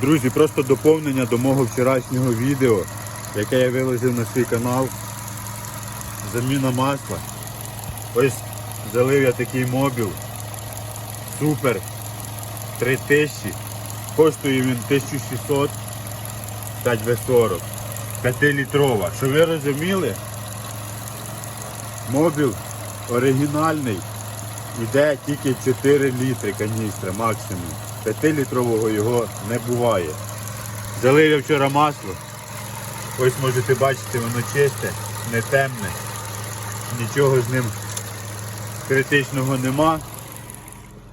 Друзі, просто доповнення до мого вчорашнього відео, яке я виложив на свій канал. Заміна масла. Ось залив я такий мобіл. Супер. 3000. Коштує він 1600 5В40. 5-літрова. Щоб ви розуміли, мобіл оригінальний. Йде тільки 4 літри каністра максимум. 5-літрового його не буває. Залив я вчора масло. Ось можете бачити, воно чисте, не темне. Нічого з ним критичного нема.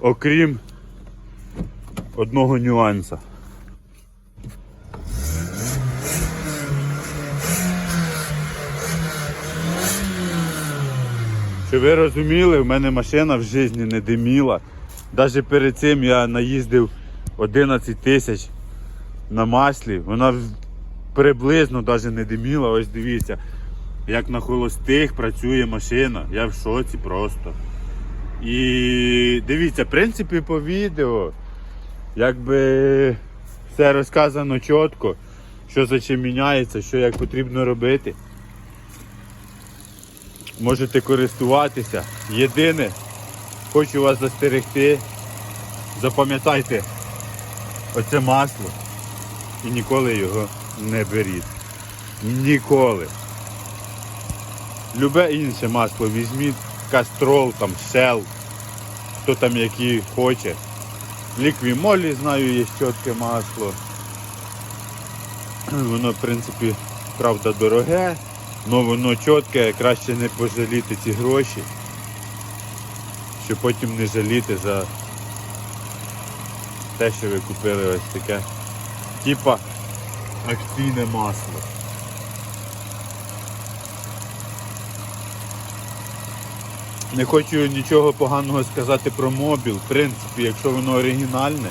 Окрім одного нюанса. Щоб ви розуміли, в мене машина в житті не диміла. Навіть перед цим я наїздив 11 тисяч на маслі. Вона приблизно навіть не диміла. Ось дивіться, як на холостих працює машина. Я в шоці просто. І дивіться, в принципі, по відео, якби все розказано чітко, що за чим міняється, що як потрібно робити. Можете користуватися. Єдине, хочу вас застерегти. Запам'ятайте оце масло і ніколи його не беріть. Ніколи. Любе інше масло візьміть, кастрол, там, шел, хто там які хоче. Ліквімолі, знаю, є чітке масло. Воно, в принципі, правда, дороге, але воно чітке, краще не пожаліти ці гроші, щоб потім не жаліти за те, що ви купили ось таке. Типа акційне масло. Не хочу нічого поганого сказати про мобіл. В принципі, якщо воно оригінальне,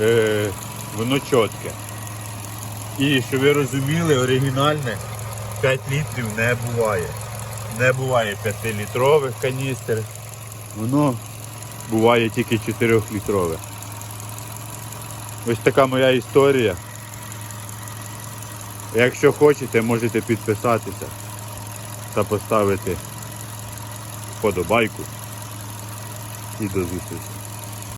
е, воно чітке. І щоб ви розуміли, оригінальне 5 літрів не буває. Не буває 5-літрових каністр. Воно буває тільки 4-літрове. Ось така моя історія. Якщо хочете, можете підписатися та поставити вподобайку. І до зустрічі.